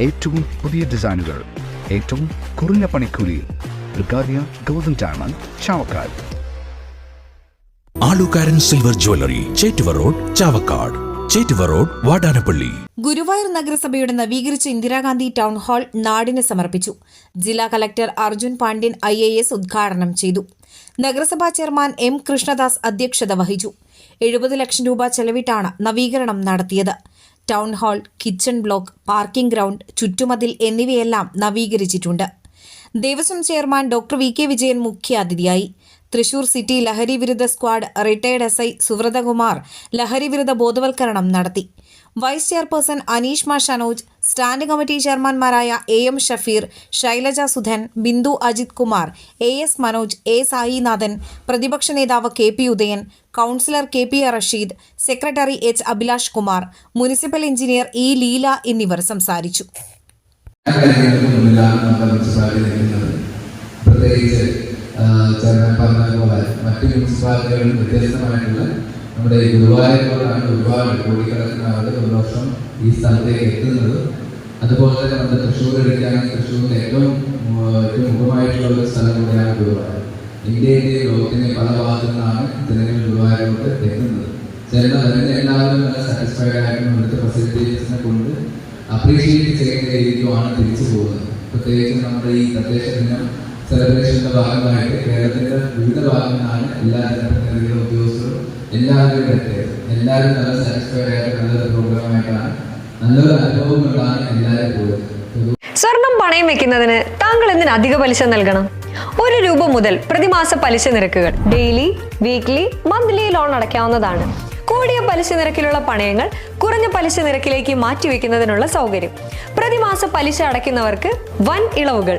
ഏറ്റവും പുതിയ ഡിസൈനുകൾ ഏറ്റവും കുറഞ്ഞ പണിക്കൂലിയിൽ ബ്രിഗാദിയ golden diamond Chavakkad. Alukkaran silver jewellery Chettuva road Chavakkad. Chettuva road Vadanappally. Guruvayur നഗരസഭയുടെ നവീകരിച്ച ഇന്ദിരാഗാന്ധി ടൗൺ ഹാൾ നാടിന് സമർപ്പിച്ചു. ജില്ലാ collector Arjun Pandian I A S ഉദ്ഘാടനം ചെയ്തു. നഗരസഭാ ചെയർമാൻ എം കൃഷ്ണദാസ് അധ്യക്ഷത വഹിച്ചു. എഴുപത് ലക്ഷം രൂപ ചെലവിട്ടാണ് നവീകരണം നടത്തിയത്. Town hall kitchen block parking ground ചുറ്റുമതിൽ എന്നിവയെല്ലാം നവീകരിച്ചിട്ടുണ്ട്. Devaswom chairman doctor V K Vijayan മുഖ്യാതിഥിയായി. തൃശൂർ സിറ്റി ലഹരി വിരുദ്ധ squad retired S I Suvrathakumar ലഹരി വിരുദ്ധ ബോധവൽക്കരണം നടത്തി. വൈസ് ചെയർപേഴ്സൺ അനീഷ് മാ Shanoj stand committee ചെയർമാൻമാരായ A M Shafeer Shailaja Sudhan Bindu Ajith Kumar A S Manoj A Sainathan പ്രതിപക്ഷ നേതാവ് K P Udayan councillor K P Rasheed secretary H Abhilash Kumar municipal engineer E Leela എന്നിവർ സംസാരിച്ചു. Chairman പറഞ്ഞതുപോലെ മറ്റ് മുനിസിപ്പാലിറ്റികളിൽ വ്യത്യസ്തമായിട്ടുള്ള നമ്മുടെ ഈ ഗുരുവായൂരിലാണ് ഒരുപാട് കോടിക്കണക്കിന് ആളുകൾ ഒരു വർഷം ഈ സ്ഥലത്തേക്ക് എത്തുന്നത്. അതുപോലെ തന്നെ നമ്മുടെ തൃശ്ശൂർ എടുക്കുകയാണെങ്കിൽ തൃശ്ശൂരിന്റെ ഏറ്റവും മുഖമായിട്ടുള്ള ഒരു സ്ഥലം കൂടിയാണ് ഗുരുവായൂർ. ഇന്ത്യയിലെ ലോകത്തിന്റെ പല ഭാഗത്തു നിന്നാണ് ജനങ്ങൾ ഗുരുവായൂരോട്ട് എത്തുന്നത്. ചില അതിന് എല്ലാവരും നല്ല സാറ്റിസ്ഫൈഡ് ആയിട്ടും ഇവിടുത്തെ ഫെസിലിറ്റീസിനെ കൊണ്ട് അപ്രീഷിയേറ്റ് ചെയ്യുന്ന രീതിയിലുമാണ് തിരിച്ചു പോകുന്നത്. പ്രത്യേകിച്ച് നമ്മുടെ ഈ തദ്ദേശ ദിനം സെലിബ്രേഷന്റെ ഭാഗമായിട്ട് കേരളത്തിന്റെ വിവിധ ഭാഗങ്ങളാണ് എല്ലാ ജനപ്രതിനിധികളും ഉദ്യോഗസ്ഥരും എല്ലാവരും എത്തിയത് എല്ലാവരും നല്ല സാറ്റിസ്ഫൈഡ് ആയിട്ട് നല്ലൊരു പ്രോഗ്രാമായിട്ടാണ് നല്ലൊരു അനുഭവങ്ങളാണ് എല്ലാവരും പോയത്. സ്വർണം പണയം വെക്കുന്നതിന് താങ്കൾ എന്തിന് അധിക പലിശ നൽകണം? ഒരു രൂപ മുതൽ പ്രതിമാസ പലിശ നിരക്കുകൾ ഡെയിലി വീക്ക്ലി മന്ത്ലി ലോൺ അടയ്ക്കാവുന്നതാണ്. കൂടിയ പലിശ നിരക്കിലുള്ള പണയങ്ങൾ കുറഞ്ഞ പലിശ നിരക്കിലേക്ക് മാറ്റിവെക്കുന്നതിനുള്ള സൗകര്യം. പ്രതിമാസ പലിശ അടയ്ക്കുന്നവർക്ക് വൻ ഇളവുകൾ.